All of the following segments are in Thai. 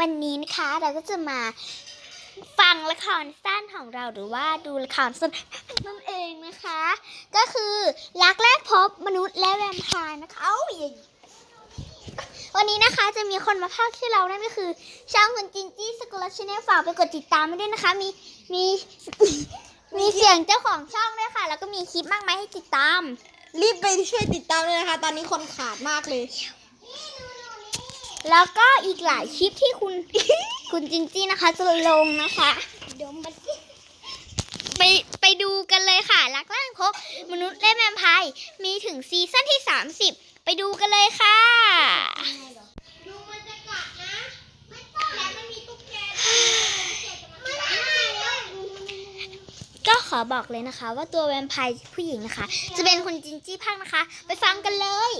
วันนี้นะคะเราก็จะมาฟังละครสั้นของเราหรือว่าดูละครสั้นนั่นเองนะคะ ก็คือรักแรกพบมนุษย์และแวมไพร์นะคะเอ้าอย่าวันนี้นะคะจะมีคนมาพากย์ที่เรานั่นก็คือ ช่องคุณจินจี้สกุลชาแนลฝากไปกดติดตามไว้ด้วยนะคะ มีมีมีเสียงเจ้าของช่องด้วยค่ะ แล้วก็มีคลิปมากมายให้ติดตาม รีบไปช่วยติดตามเลยนะคะ ตอนนี้คนขาดมากเลย แล้วก็อีกหลายคลิปที่คุณ คุณจินจี้นะคะ จะลงนะคะเดี๋ยวมันไปไปดูกันเลยค่ะรักแรกพบมนุษย์และแวมไพร์มีถึงซีซั่นที่ 30 ไปดูกันเลยค่ะดูมันจะกัดนะไม่ต้องแล้วมันมีตุ๊กแกไม่ได้เลยก็ขอบอกเลยนะคะ ว่าตัวแวมไพร์ผู้หญิงนะคะ จะเป็นคุณจินจี้พักนะคะ ไปฟังกันเลย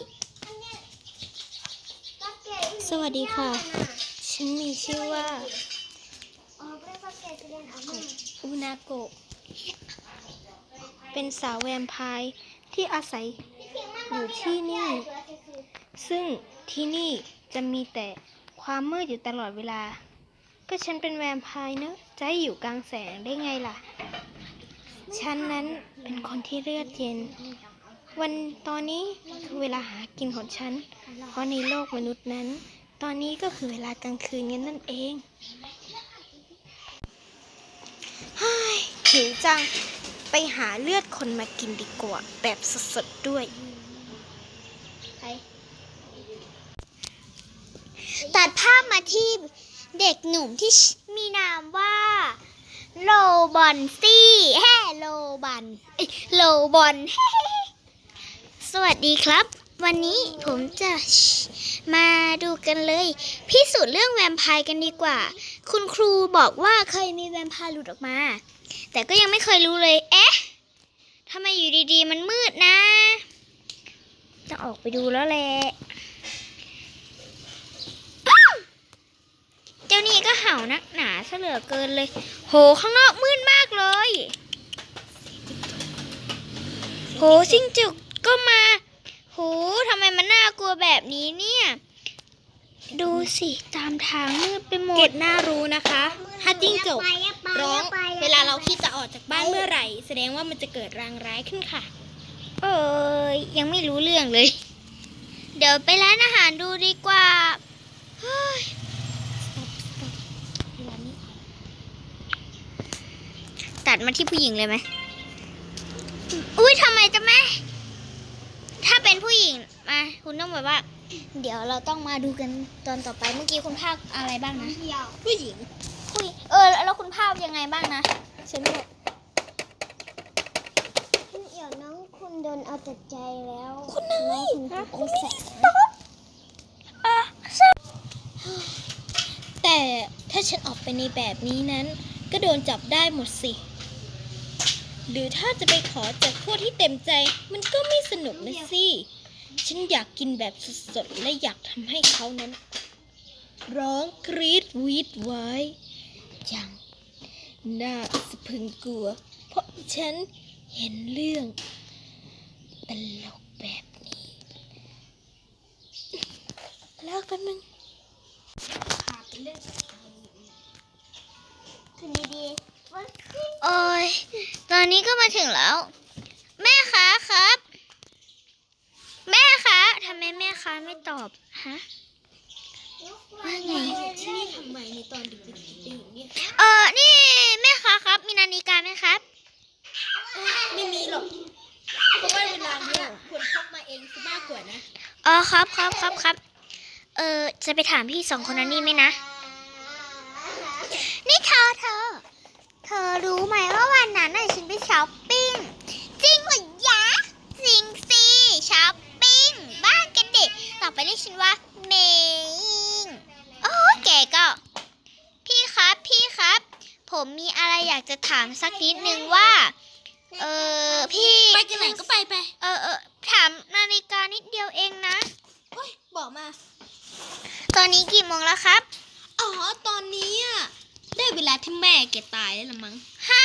สวัสดีค่ะ ฉันมีชื่อว่าอุนาโกะเป็นสาวแวมไพร์ที่อาศัยอยู่ที่นี่ ซึ่งที่นี่จะมีแต่ความมืดอยู่ตลอดเวลา ก็ฉันเป็นแวมไพร์เนอะจะให้อยู่กลางแสงได้ไงล่ะ ฉันนั้นเป็นคนที่เลือดเย็น วันตอนนี้คือเวลาหากินของฉัน เพราะในโลกมนุษย์นั้น ตอนนี้ก็คือเวลากลางคืนกันนั่นเองฮ้ยหิวจัง ไปหาเลือดคนมากินดีกว่า แบบสดๆด้วย ตัดภาพมาที่เด็กหนุ่มที่มีนามว่าโลบอนซี่แฮ่โลบันเอ้ยโลบอน สวัสดีครับ วันนี้ผมจะมาดูกันเลย พิสูจน์เรื่องแวมไพร์กันดีกว่า คุณครูบอกว่าเคยมีแวมไพร์หลุดออกมา แต่ก็ยังไม่เคยรู้เลย เอ๊ะทำไมอยู่ดีๆ มันมืดนะ จะออกไปดูแล้วแหละเจ้านี่ก็เห่านักหนาเหลือเกินเลย โหข้างนอกมืดมากเลย โห ซิงจุก ก็มาโหทำไมมันน่ากลัวแบบนี้เนี่ย ดูสิตามทางมืดไปหมเกดดน่ารู้นะคะ ถ้าจิ้งจกร้อง เวลาเราคิดจะออกจากบ้านเมื่อไหร่ แสดงว่ามันจะเกิดรางร้ายขึ้นค่ะ เอ้ยยังไม่รู้เรื่องเลย เดี๋ยวไปร้านอาหารดูดีกว่าเฮ้ยตัดมาที่ผู้หญิงเลยไหมอุ้ยทำไมจะแม่ ถ้าเป็นผู้หญิงมาคุณต้องแบบว่า เดี๋ยวเราต้องมาดูกันตอนต่อไปเมื่อกี้คุณภาคอะไรบ้างนะผู้หญิงผู้หญิงเออ แล้วคุณภาคยังไงบ้างนะฉันบอกเดี๋ยวน้องคุณโดนเอาแต่ใจแล้ว คุณนายน้องคุณจะแสแต่ถ้าฉันออกไปในแบบนี้นั้น ก็โดนจับได้หมดสิ หรือถ้าจะไปขอจากพวกที่เต็มใจ มันก็ไม่สนุกนะสิ ฉันอยากกินแบบสดๆ และอยากทำให้เขานั้น ร้องกรีดวีดไว้อย่างน่าสะพรึงกลัว เพราะฉันเห็นเรื่องตลกแบบนี้แล้วแป๊บนึงขึ้นดีๆ โอ้ยตอนนี้ก็มาถึงแล้ว แม่คะครับ แม่คะทำไมแม่คะไม่ตอบฮะว่าไงที่นี่ทำไมในตอนดึกๆดื่นเนี่ยเออนี่แม่คะครับ มีนาฬิกาไหมครับ ไม่มีหรอกเพราะว่าเวลาเนี้ยควรพกมาเองซะมากกว่านะอ๋อครับครับครับครับ เออจะไปถามพี่สองคนนั้นนี่ไหมนะ นี่เธอเธอเธอรู้ไหมว่าวันนั้นน่ะฉันไปช้อปปิ้ง จริงเหรอยะ จริงสิช้อปปิ้ง บ้านกันเด็กต่อไปเรียกฉันว่าเมงโอ้แกก็ พี่ครับพี่ครับ ผมมีอะไรอยากจะถามสักนิดนึงว่า เออพี่ไปกันไหนก็ไปไป เออเออถามนาฬิกานิดเดียวเองนะ โอ้ยบอกมา ตอนนี้กี่โมงแล้วครับ อ๋อ ตอนนี้อะ ได้เวลาที่แม่แกตายแล้วละมั้ง ฮะ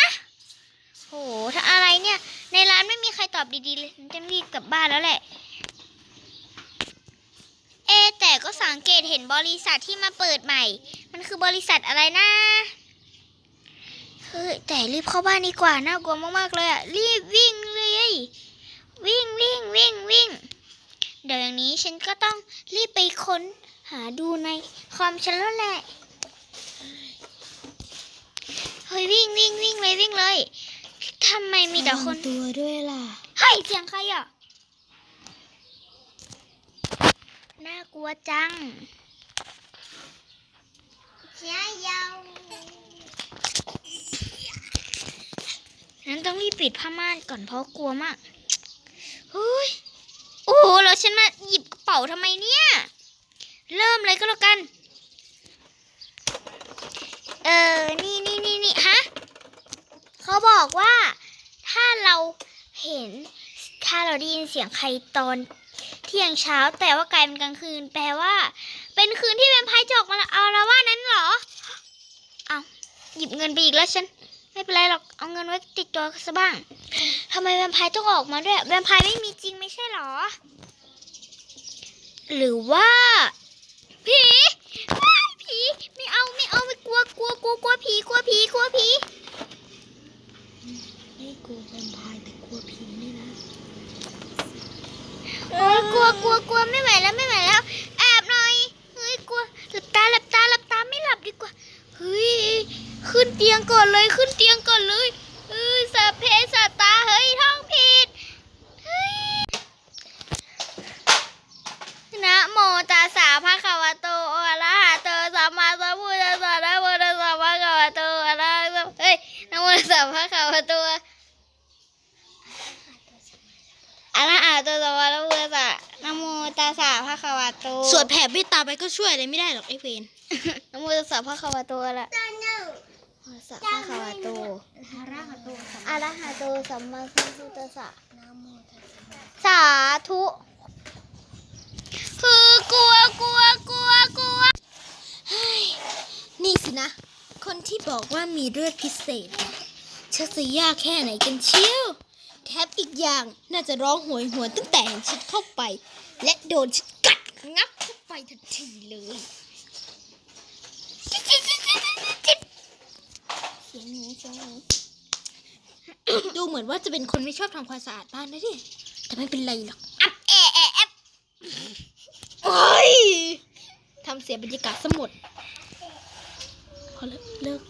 โห ถ้าอะไรเนี่ย ในร้านไม่มีใครตอบดีๆเลยฉันจะรีบกลับบ้านแล้วแหละ เอ แต่ก็สังเกตเห็นบริษัทที่มาเปิดใหม่ มันคือบริษัทอะไรนะเฮ้ยแต่รีบเข้าบ้านดีกว่า น่ากลัวมากๆเลยอะรีบวิ่งเลย วิ่งวิ่งวิ่งวิ่ง เดี๋ยวอย่างนี้ฉันก็ต้องรีบไปค้นหาดูในคอมฉันแล้วแหละ ฮ้ยวิ่งวิ่งวิ่งเลยวิ่งเลยทำไมมีแต่คนตัวด้วยล่ะเฮ้ยเสียงใครอะน่ากลัวจังเสียยาวนั้นต้องรีบปิดผ้าม่านก่อนเพราะกลัวมากเฮ้ยโอ้โหแล้วฉันมาหยิบกระเป๋าทำไมเนี่ย เริ่มเลยก็แล้วกัน เออ นี่นี่นี่นี่ฮะ เขาบอกว่า ถ้าเรา เห็นถ้าเราได้ยินเสียงใครตอนเที่ยงเช้าแต่ว่ากลายเป็นกลางคืน แปลว่า เป็นคืนที่เป็นพายจอกมาเอาละว่านั้นเหรอ เอาหยิบเงินไปอีกแล้วฉัน ไม่เป็นไรหรอกเอาเงินไว้ติดตัวซะบ้างทำไมแวมไพร์ต้องออกมาด้วยแวมไพร์ไม่มีจริงไม่ใช่เหรอ หรือว่าผีผีไม่เอาไม่เอาไม่กลัวกลัวกลัวกลัวผีกลัวผีกลัวผี ไม่กลัวแวมไพร์แต่กลัวผีนี่นะ โอ้ยกลั วกลัวกลัวไม่ไหวแล้วไม่ไหวแล้ว แอบหน่อยเฮ้ยกลัวหลับตาหลับตาหลับตาไม่หลับดีกว่าเฮ้ยขึ้นเตียงก่อนเลยขึ้นเตียงก่อนเลยเออสัพเพสัตตาเฮ้ยท่องผิดเฮ้ยนะโมตัสสะภะคะวะโตอะระหะโตสัมมาสัมพุทธัสสะนะโมตัสสะภะคะวะโตอะระหะโตเฮ้ยนะโมตัสสะภะคะวะโตอะระหะโตสัมมาสัมพุทธัสสะ โมตัสสะภะคะวะโตสวดแผ่เมตตาไปก็ช่วยอะไรไม่ได้หรอกไอ้เวนนะโมตัสสะภะคะวะโตอะระนะโมตัสสะภะคะวะโตอาราหะโตสัมอะระหะโตสัมมาสัมพุทธัสสะสาธุ คือกลัวกลัวกลัวกลัวนี่สินะ คนที่บอกว่ามีเลือดพิเศษน่ะชักจะยากแค่ไหนกันเชียวแถมอีกอย่างน่าจะร้องโหวยหวนตั้งแต่เห็นฉันเข้าไป และโดนกัดงับเข้าไปทันทีเลยเสียงนี้เสียงนี้ดูเหมือนว่าจะเป็นคนไม่ชอบทำความสะอาดบ้านนะดิแต่ไม่เป็นไรหรอกอับแอแอแอะโอ้ยทำเสียบรรยากาศสมดพอเลิกเลิก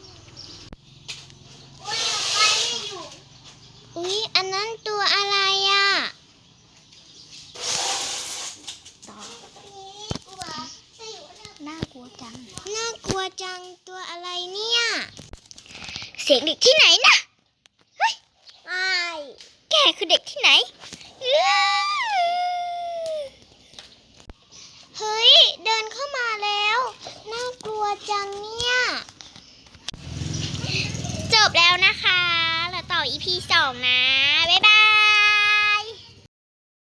อุ๊ยอันนั้นตัวอะไรอะต่อน่ากลัวจัง น่ากลัว จังตัวอะไรเนี่ย เสียงเด็กที่ไหนนะเฮ้ยไอ้แกคือเด็กที่ไหน